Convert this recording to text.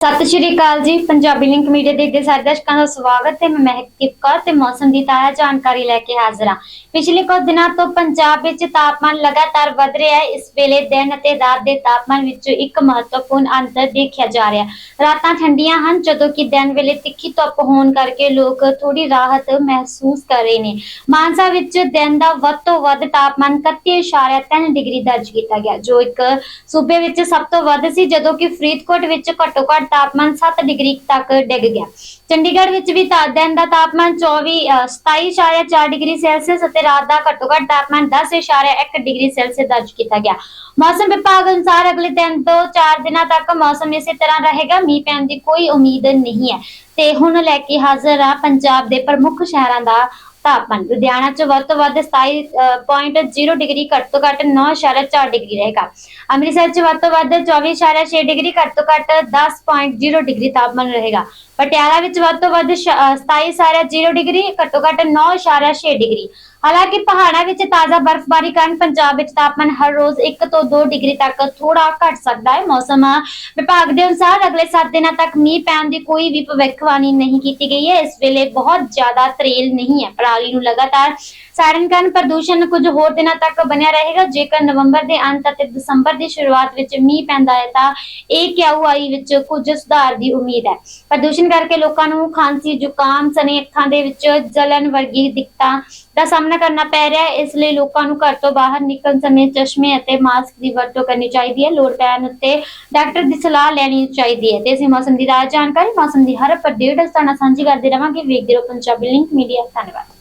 ਸਤਿ ਸ਼੍ਰੀ ਅਕਾਲ ਜੀ। Punjabi link media ਦੇ ਅੱਗੇ ਸਾਰੇ ਦਰਸ਼ਕਾਂ ਦਾ ਸਵਾਗਤ ਹੈ। ਮੈਂ ਮਹਿਕਦੀਪ ਕੌਰ ਤੇ ਮੌਸਮ ਦੀ ਤਾਜ਼ਾ ਜਾਣਕਾਰੀ ਲੈ ਕੇ ਹਾਜ਼ਰ ਹਾਂ। ਪਿਛਲੇ ਕੁਝ ਦਿਨਾਂ ਤੋਂ ਪੰਜਾਬ ਵਿੱਚ ਤਾਪਮਾਨ ਲਗਾਤਾਰ ਵਧ ਰਿਹਾ ਹੈ। ਇਸ ਵੇਲੇ ਦਿਨ ਅਤੇ ਰਾਤ ਦੇ ਤਾਪਮਾਨ ਵਿੱਚ ਇੱਕ ਮਹੱਤਵਪੂਰਨ ਅੰਤਰ ਦੇਖਿਆ ਜਾ ਰਿਹਾ ਹੈ। ਰਾਤਾਂ ਠੰਡੀਆਂ ਹਨ, ਜਦੋਂ ਕਿ ਦਿਨ ਵੇਲੇ ਤਿੱਖੀ ਧੁੱਪ ਹੋਣ ਕਰਕੇ ਲੋਕ ਥੋੜੀ ਰਾਹਤ ਮਹਿਸੂਸ ਕਰ ਰਹੇ ਨੇ। ਮਾਨਸਾ ਵਿੱਚ ਦਿਨ ਦਾ ਵੱਧ ਤੋਂ ਵੱਧ ਤਾਪਮਾਨ 31.3 ਡਿਗਰੀ ਦਰਜ ਕੀਤਾ ਗਿਆ, ਜੋ ਇੱਕ ਸੂਬੇ ਵਿੱਚ ਸਭ ਤੋਂ ਵੱਧ ਸੀ, ਜਦੋਂ ਕਿ ਫਰੀਦਕੋਟ ਵਿੱਚ ਘੱਟੋ ਘੱਟ ਤਾਪਮਾਨ 7 ਡਿਗਰੀ ਤੱਕ ਡਿੱਗ ਗਿਆ। ਚੰਡੀਗੜ੍ਹ ਵਿੱਚ ਵੀ ਤਾਂ ਦਿਨ ਦਾ ਤਾਪਮਾਨ 24 27.4 ਡਿਗਰੀ ਸੈਲਸੀਅਸ ਅਤੇ ਰਾਤ ਦਾ ਘੱਟੋ ਘੱਟ ਤਾਪਮਾਨ 10.1 ਡਿਗਰੀ ਸੈਲਸੀਅਸ ਦਰਜ ਕੀਤਾ ਗਿਆ। ਮੌਸਮ ਵਿਭਾਗ ਅਨੁਸਾਰ ਅਗਲੇ 3 ਤੋਂ 4 ਦਿਨਾਂ ਤੱਕ ਮੌਸਮ ਇਸੇ ਤਰ੍ਹਾਂ ਰਹੇਗਾ। ਮੀਂਹ ਪੈਣ ਦੀ ਕੋਈ ਉਮੀਦ ਨਹੀਂ ਹੈ। ਤੇ ਹੁਣ ਲੈ ਕੇ ਹਾਜ਼ਰ ਆ ਪੰਜਾਬ ਦੇ ਪ੍ਰਮੁੱਖ ਸ਼ਹਿਰਾਂ ਦਾ ਤਾਪਮਾਨ ਲੁਧਿਆਣਾ 'ਚ ਵੱਧ ਤੋਂ ਵੱਧ 27.0 ਡਿਗਰੀ ਘੱਟ ਤੋਂ ਘੱਟ 9.4 ਡਿਗਰੀ ਰਹੇਗਾ। ਅੰਮ੍ਰਿਤਸਰ 'ਚ ਵੱਧ ਤੋਂ ਵੱਧ 24.6 ਡਿਗਰੀ ਘੱਟ ਤੋਂ ਘੱਟ 10.0 ਡਿਗਰੀ ਤਾਪਮਾਨ ਰਹੇਗਾ। ਪਟਿਆਲਾ ਵਿੱਚ ਵੱਧ ਤੋਂ ਵੱਧ 27.0 ਡਿਗਰੀ ਘੱਟੋ ਘੱਟ 9.6 ਡਿਗਰੀ ਹਾਲਾਂਕਿ ਪਹਾੜਾਂ ਵਿੱਚ ਤਾਜ਼ਾ ਬਰਫ਼ਬਾਰੀ ਕਾਰਨ ਪੰਜਾਬ ਵਿੱਚ ਤਾਪਮਾਨ ਹਰ ਰੋਜ਼ 1 ਤੋਂ 2 ਡਿਗਰੀ ਤੱਕ ਥੋੜਾ ਘਟ ਸਕਦਾ ਹੈ। ਮੌਸਮ ਵਿਭਾਗ ਦੇ ਅਨੁਸਾਰ ਅਗਲੇ 7 ਦਿਨਾਂ ਤੱਕ ਮੀਂਹ ਪੈਣ ਦੀ ਕੋਈ ਵੀ ਭਵਿੱਖਬਾਣੀ ਨਹੀਂ ਕੀਤੀ ਗਈ ਹੈ। ਇਸ ਵੇਲੇ ਬਹੁਤ ਜ਼ਿਆਦਾ ਤਰੇਲ ਨਹੀਂ ਹੈ। ਪਰਾਲੀ ਨੂੰ ਲਗਾਤਾਰ ਸਾੜਨ ਕਾਰਨ ਪ੍ਰਦੂਸ਼ਣ ਕੁਝ ਹੋਰ ਦਿਨਾਂ ਤੱਕ ਬਣਿਆ ਰਹੇਗਾ। ਜੇਕਰ ਨਵੰਬਰ ਦੇ ਅੰਤ ਅਤੇ ਦਸੰਬਰ ਦੀ ਸ਼ੁਰੂਆਤ ਵਿੱਚ ਮੀਂਹ ਪੈਂਦਾ ਹੈ ਤਾਂ ਇਹ ਕਿਆਊਆਈ ਵਿੱਚ ਕੁਝ ਸੁਧਾਰ ਦੀ ਉਮੀਦ ਹੈ। ਪ੍ਰਦੂਸ਼ਣ ਕਰਕੇ ਲੋਕਾਂ ਨੂੰ ਖਾਂਸੀ, ਜ਼ੁਕਾਮ ਸਨੇ ਅੱਖਾਂ ਦੇ ਵਿੱਚ ਜਲਨ ਵਰਗੀ ਦਿੱਕਤਾਂ ਦਾ ਸਾਹਮਣਾ ਕਰਨਾ ਪੈ ਰਿਹਾ ਹੈ। ਇਸ ਲਈ ਲੋਕਾਂ ਨੂੰ ਘਰ ਤੋਂ ਬਾਹਰ ਨਿਕਲਣ ਸਮੇਂ ਚਸ਼ਮੇ ਅਤੇ ਮਾਸਕ ਦੀ ਵਰਤੋਂ ਕਰਨੀ ਚਾਹੀਦੀ ਹੈ। ਲੋੜ ਪੈਣ ਉੱਤੇ ਡਾਕਟਰ ਦੀ ਸਲਾਹ ਲੈਣੀ ਚਾਹੀਦੀ ਹੈ। ਤੇ ਅਸੀਂ ਮੌਸਮ ਦੀ ਰਾਜ ਜਾਣਕਾਰੀ, ਮੌਸਮ ਦੀ ਹਰ ਅਪਡੇਟ ਤੁਹਾਡੇ ਸਾਂਝੀ ਕਰਦੇ ਰਵਾਂਗੇ। ਵੇਖਦੇ ਰਹੋ ਪੰਜਾਬੀ ਲਿੰਕ ਮੀਡੀਆ। ਧੰਨਵਾਦ।